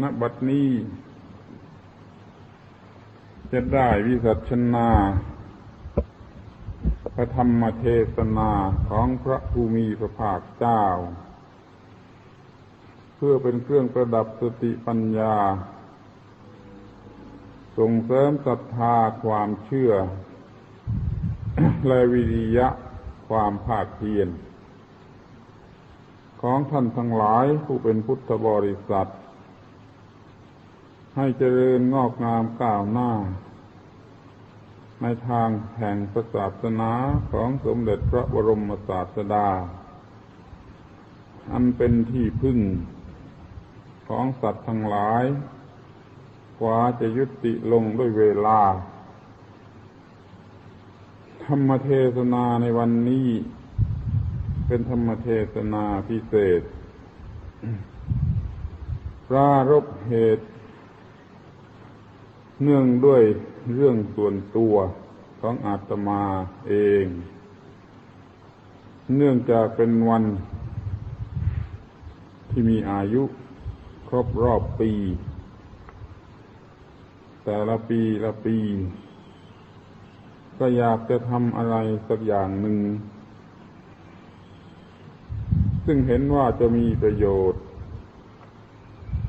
ณบัดนี้ จะได้วิสัชนาพระธรรมเทศนาของพระภูมิพระภาคเจ้า เพื่อเป็นเครื่องประดับสติปัญญา ส่งเสริมศรัทธาความเชื่อ และวิริยะความภาคเพียรของท่านทั้งหลายผู้เป็นพุทธบริษัท ให้เจริญงอกงามก้าวหน้า ในทางแห่งศาสนาของสมเด็จพระบรมศาสดา อันเป็นที่พึ่งของสัตว์ทั้งหลาย กว่าจะยุติลงด้วยเวลา ธรรมเทศนาในวันนี้ เป็นธรรมเทศนาพิเศษ ปรารบเหตุ เนื่องด้วยเรื่องส่วนตัวของอาตมาเอง เนื่องจากเป็นวันที่มีอายุครบรอบปี แต่ละปีละปี ก็อยากจะทำอะไรสักอย่างหนึ่ง ซึ่งเห็นว่าจะมีประโยชน์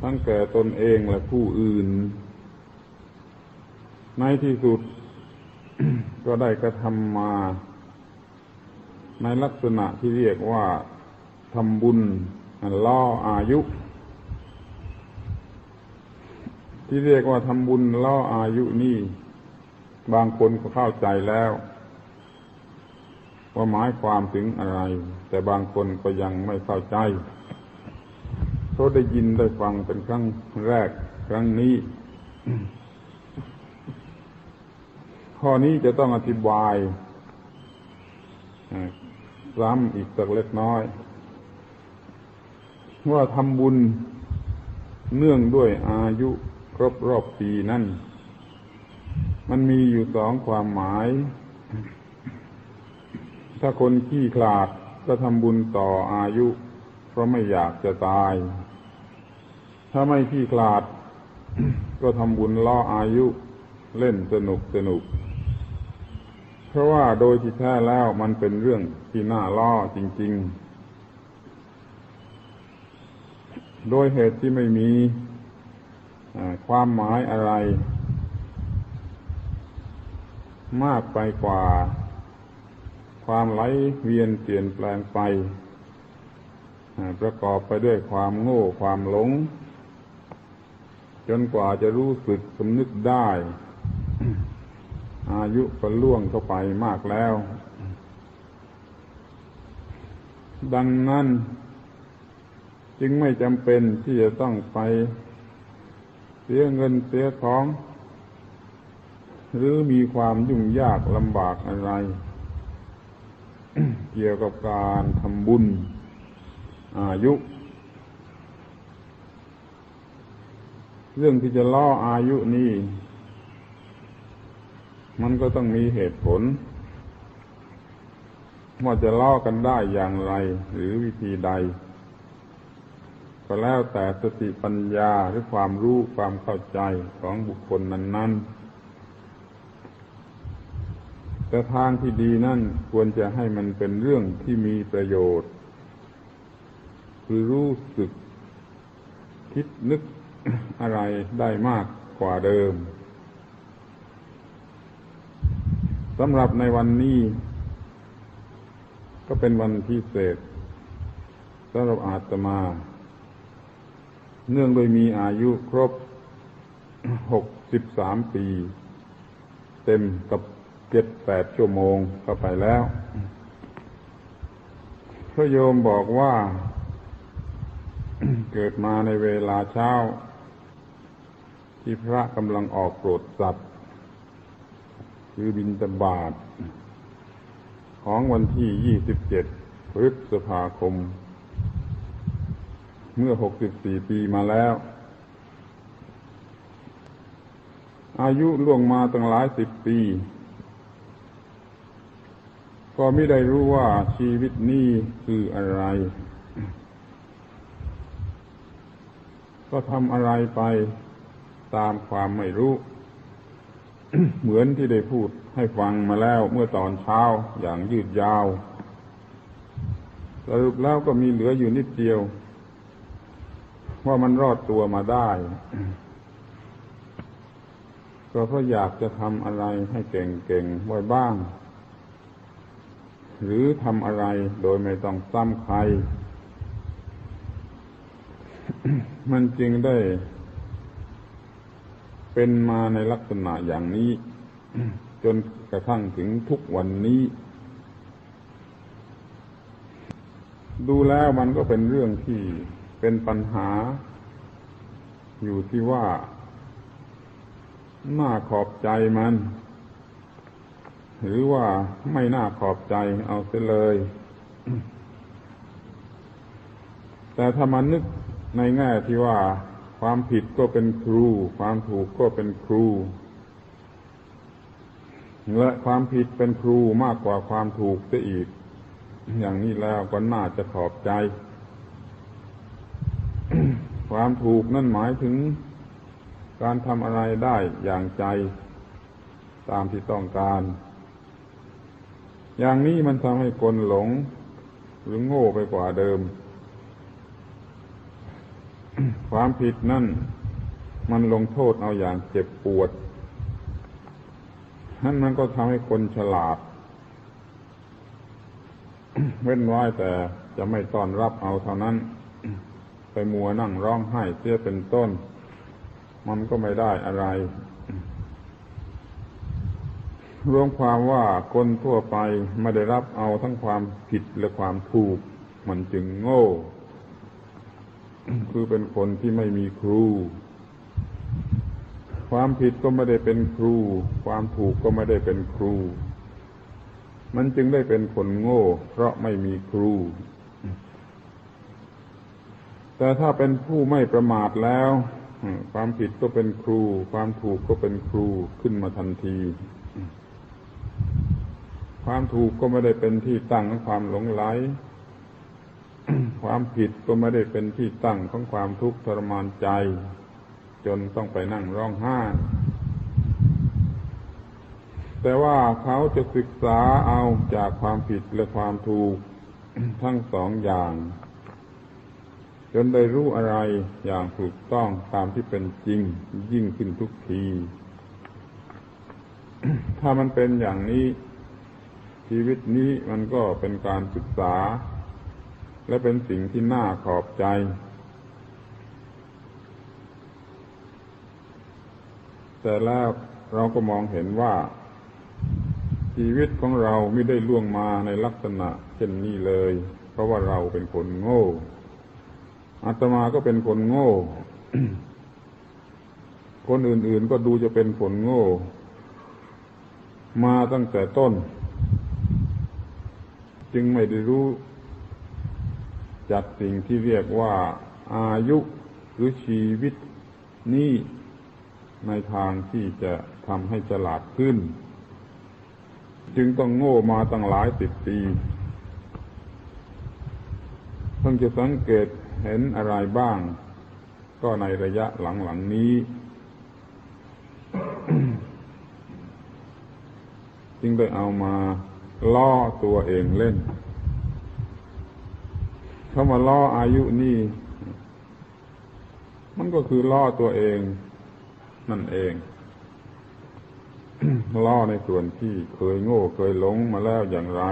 ทั้งแก่ตนเองและผู้อื่น ในที่สุด ก็ได้กระทำมา ในลักษณะที่เรียกว่าทำบุญล่ออายุ ที่เรียกว่าทำบุญล่ออายุนี่ บางคนก็เข้าใจแล้ว ว่าหมายความถึงอะไร แต่บางคนก็ยังไม่เข้าใจเขาได้ยินได้ฟังเป็นครั้งแรกครั้งนี้ ข้อนี้จะต้องอธิบายซ้ำอีกสักเล็กน้อย ว่าทำบุญเนื่องด้วยอายุครบรอบปีนั่น มันมีอยู่สองความหมาย ถ้าคนขี้ขลาดก็ทำบุญต่ออายุ เพราะไม่อยากจะตาย ถ้าไม่ขี้ขลาด ก็ทำบุญล่ออายุเล่นสนุกสนุก เพราะว่าโดยที่แท้แล้วมันเป็นเรื่องที่น่าล่อจริง ๆ โดยเหตุที่ไม่มีความหมายอะไร มากไปกว่า ความไหลเวียนเปลี่ยนแปลงไป ประกอบไปด้วยความโง่ความหลง จนกว่าจะรู้สึกสำนึกได้ อายุก็ล่วงเข้าไปมากแล้ว ดังนั้น จึงไม่จำเป็นที่จะต้องไป เสียเงินเสียทอง หรือมีความยุ่งยากลำบากอะไร เกี่ยวกับการทำบุญ อายุ เรื่องที่จะล่ออายุนี่ มันก็ต้องมีเหตุผล ว่าจะล่อกันได้อย่างไร หรือวิธีใด ก็แล้วแต่สติปัญญาหรือความรู้ความเข้าใจของบุคคลนั้น ๆ แต่ทางที่ดีนั่นควรจะให้มันเป็นเรื่องที่มีประโยชน์ คือรู้สึกคิดนึกอะไรได้มากกว่าเดิม สำหรับในวันนี้ ก็เป็นวันพิเศษสำหรับอาตมา เนื่องโดยมีอายุครบหกสิบสามปี เต็มกับเจ็ดแปดชั่วโมงเข้าไปแล้วพระโยมบอกว่า เกิดมาในเวลาเช้า ที่พระกำลังออกโปรดสัตว์ คือบินตบาท ของวันที่ยี่สิบเจ็ดพฤษภาคม เมื่อหกสิบสี่ปีมาแล้ว อายุล่วงมาตั้งหลายสิบปี ก็ไม่ได้รู้ว่าชีวิตนี้คืออะไร ก็ทำอะไรไปตามความไม่รู้ เหมือนที่ได้พูดให้ฟังมาแล้วเมื่อตอนเช้าอย่างยืดยาว สรุปแล้วก็มีเหลืออยู่นิดเดียว ว่ามันรอดตัวมาได้ ก็เพราะอยากจะทำอะไรให้เก่งๆไว้บ้าง หรือทำอะไรโดยไม่ต้องซ้ำใคร มันจึงได้ เป็นมาในลักษณะอย่างนี้ จนกระทั่งถึงทุกวันนี้ ดูแล้วมันก็เป็นเรื่องที่เป็นปัญหา อยู่ที่ว่าน่าขอบใจมัน หรือว่าไม่น่าขอบใจเอาเสียเลย แต่ถ้ามันนึกในแง่ที่ว่า ความผิดก็เป็นครู ความถูกก็เป็นครู และความผิดเป็นครูมากกว่าความถูกเสียอีก อย่างนี้แล้วก็น่าจะขอบใจ ความถูกนั่นหมายถึงการทำอะไรได้อย่างใจตามที่ต้องการ อย่างนี้มันทำให้คนหลงหรือโง่ไปกว่าเดิม ความผิดนั่นมันลงโทษเอาอย่างเจ็บปวดนั่นมันก็ทำให้คนฉลาด เว้นไว้แต่จะไม่ต้อนรับเอาเท่านั้น ไปมัวนั่งร้องไห้เสียเป็นต้น มันก็ไม่ได้อะไร รวมความว่าคนทั่วไปไม่ได้รับเอาทั้งความผิดและความถูก มันจึงโง่ คือเป็นคนที่ไม่มีครู ความผิดก็ไม่ได้เป็นครู ความถูกก็ไม่ได้เป็นครู มันจึงได้เป็นคนโง่ เพราะไม่มีครู แต่ถ้าเป็นผู้ไม่ประมาทแล้ว ความผิดก็เป็นครู ความถูกก็เป็นครูขึ้นมาทันทีความถูกก็ไม่ได้เป็นที่ตั้งของความหลงไหล ความผิดก็ไม่ได้เป็นที่ตั้งของความทุกข์ทรมานใจ จนต้องไปนั่งร้องไห้แต่ว่าเขาจะศึกษาเอาจากความผิดและความถูกทั้งสองอย่าง จนได้รู้อะไรอย่างถูกต้องตามที่เป็นจริงยิ่งขึ้นทุกที ถ้ามันเป็นอย่างนี้ ชีวิตนี้มันก็เป็นการศึกษา และเป็นสิ่งที่น่าขอบใจ แต่แล้วเราก็มองเห็นว่า ชีวิตของเราไม่ได้ล่วงมาในลักษณะเช่นนี้เลย เพราะว่าเราเป็นคนโง่อาตมาก็เป็นคนโง่ คนอื่นๆก็ดูจะเป็นคนโง่ มาตั้งแต่ต้น จึงไม่ได้รู้ จักสิ่งที่เรียกว่าอายุหรือชีวิตนี้ในทางที่จะทำให้ฉลาดขึ้น จึงต้องโง่มาตั้งหลายสิบปีเพิ่งจะสังเกตเห็นอะไรบ้าง ก็ในระยะหลังๆนี้จึงได้เอามาล่อตัวเองเล่น เขามาล่ออายุนี่ มันก็คือล่อตัวเอง นั่นเองล่อในส่วนที่เคยโง่เคยหลงมาแล้วอย่างไร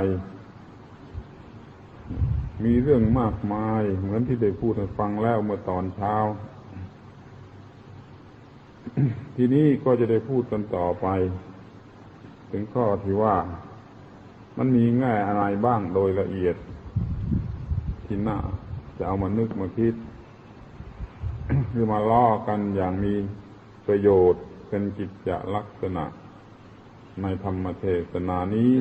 มีเรื่องมากมาย เหมือนที่ได้พูดให้ฟังแล้วเมื่อตอนเช้า ทีนี้ก็จะได้พูดกันต่อไป ถึงข้อที่ว่า มันมีแง่อะไรบ้างโดยละเอียดินน่าจะเอามานึกมาคิด หรือมาล่อกันอย่างมีประโยชน์เป็นจิตจะลักษณะ ในธรรมเทศนานี้